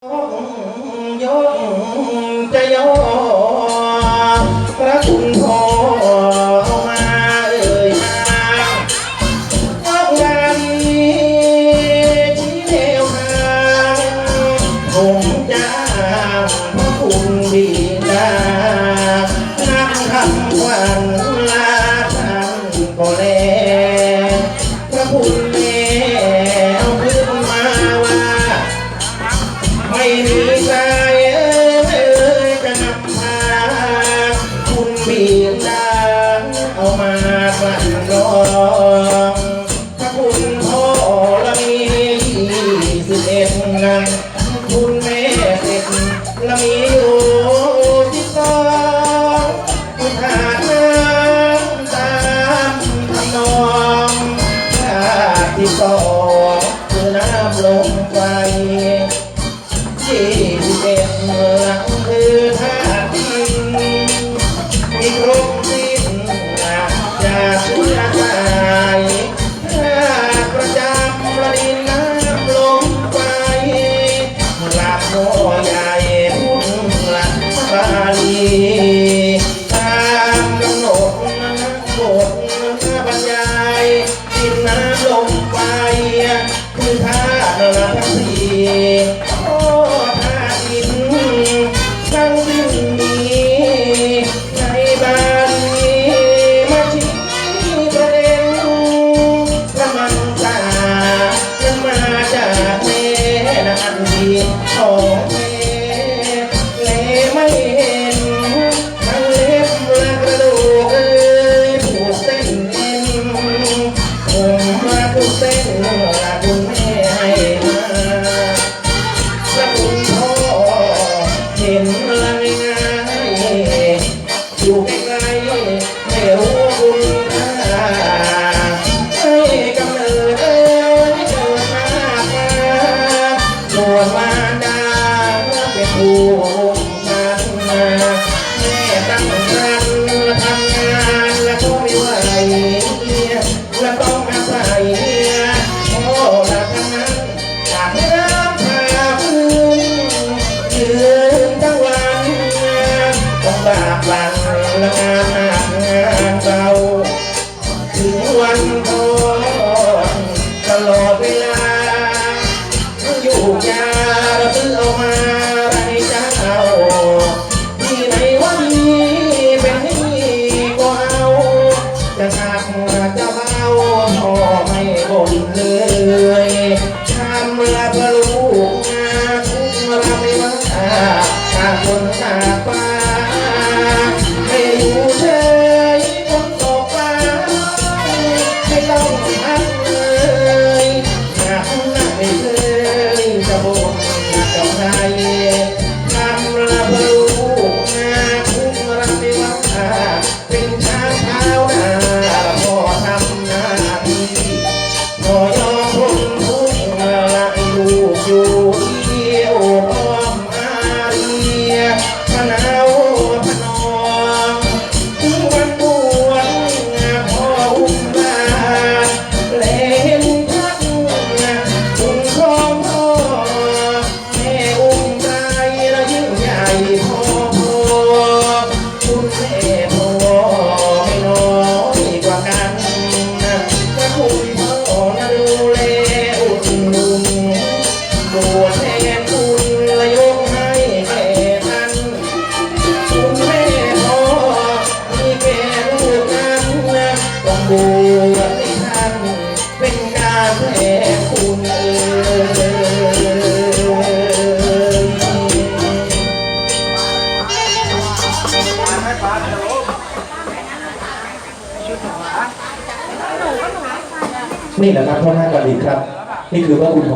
ยกจะยกพระคุณพ่อมาเอ่ยอกงานที่เดียวหางคงจะพระคุบิดานักควันลาางก็แลพระ ตนั้นคุณแม่เสร็จละมีอยู่ที่สองคุณหาดน้ำตามทำนองชาที่สองคือน้ำลงไปที่ วบุญให้กำเนิดเอ้เกิดมากมามาดาเมื่อเป็นผู้มามาแม่ตั้งรันทำงานและก็ไไว Nazaré. นี่แหละครับพระธาตุกาลีครับ นี่คือพระคุณของ